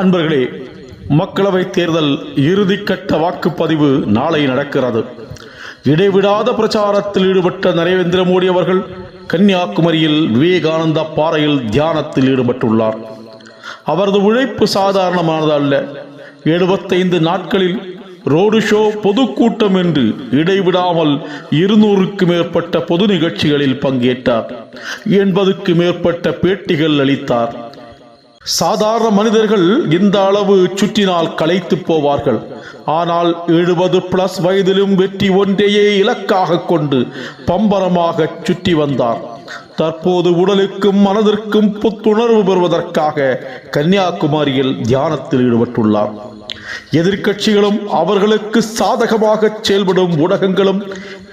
அன்பர்களே மக்களவை தேர்தல் இறுதிக்கட்ட வாக்குப்பதிவு நாளை நடக்கிறது. இடைவிடாத பிரச்சாரத்தில் ஈடுபட்ட நரேந்திர மோடி அவர்கள் கன்னியாகுமரியில் விவேகானந்தா பாறையில் தியானத்தில் ஈடுபட்டுள்ளார். அவரது உழைப்பு சாதாரணமானது அல்ல. எழுபத்தைந்து நாட்களில் ரோடு ஷோ பொதுக்கூட்டம் என்று இடைவிடாமல் இருநூறுக்கு மேற்பட்ட பொது நிகழ்ச்சிகளில் பங்கேற்றார். எண்பதுக்கு மேற்பட்ட பேட்டிகள் அளித்தார். சாதாரண மனிதர்கள் இந்த அளவு சுற்றினால் களைத்து போவார்கள். ஆனால் எழுபது பிளஸ் வயதிலும் வெற்றி ஒன்றையே இலக்காக கொண்டு பம்பரமாக சுற்றி வந்தார். தற்போது உடலுக்கும் மனதிற்கும் புத்துணர்வு பெறுவதற்காக கன்னியாகுமரியில் தியானத்தில் ஈடுபட்டுள்ளார். எதிர்க்கட்சிகளும் அவர்களுக்கு சாதகமாக செயல்படும் ஊடகங்களும்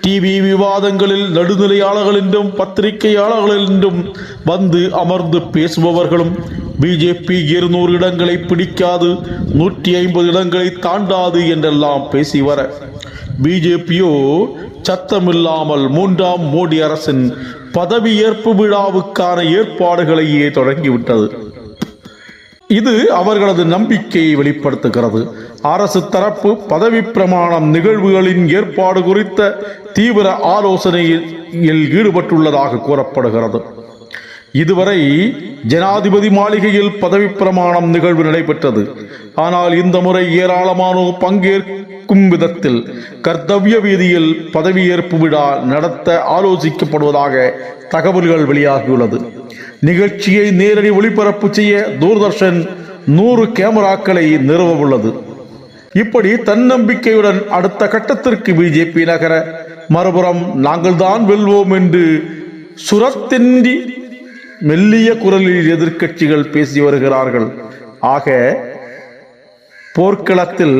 டிவி விவாதங்களில் நடுநிலையாளர்கள் என்றும் பத்திரிகையாளர்கள் என்றும் வந்து அமர்ந்து பேசுபவர்களும் பிஜேபி இருநூறு இடங்களை பிடிக்காது நூற்றி ஐம்பது இடங்களை தாண்டாது என்றெல்லாம் பேசி வர பிஜேபியோ சத்தமில்லாமல் மூன்றாம் மோடி அரசின் பதவியேற்பு விழாவுக்கான ஏற்பாடுகளையே தொடங்கிவிட்டது. இது அவர்களது நம்பிக்கையை வெளிப்படுத்துகிறது. அரசு தரப்பு பதவி பிரமாணம் நிகழ்வுகளின் ஏற்பாடு குறித்த தீவிர ஆலோசனையில் ஈடுபட்டுள்ளதாக கூறப்படுகிறது. இதுவரை ஜனாதிபதி மாளிகையில் பதவி பிரமாணம் நிகழ்வு நடைபெற்றது. ஆனால் இந்த முறை ஏராளமானோர் பங்கேற்கும் விதத்தில் கர்த்தவ்ய வீதியில் பதவியேற்பு விழா நடத்த ஆலோசிக்கப்படுவதாக தகவல்கள் வெளியாகியுள்ளது. நிகழ்ச்சியை நேரடி ஒளிபரப்பு செய்ய தூர்தர்ஷன் நூறு கேமராக்களை நிறுவ உள்ளது இப்படி தன்னம்பிக்கையுடன் அடுத்த கட்டத்திற்கு பிஜேபி நகர மறுபுறம் நாங்கள் தான் வெல்வோம் என்று சுரத்தின்றி மெல்லிய குரலில் எதிர்க்கட்சிகள் பேசி வருகிறார்கள். ஆக போர்க்களத்தில்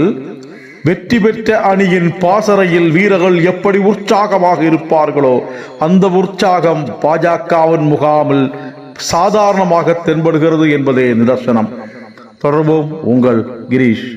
வெற்றி பெற்ற அணியின் பாசறையில் வீரர்கள் எப்படி உற்சாகமாக இருப்பார்களோ அந்த உற்சாகம் பாஜகவின் முகாமில் சாதாரணமாக தென்படுகிறது என்பதே நிதர்சனம். தொடர்போம் உங்கள் கிரீஷ்.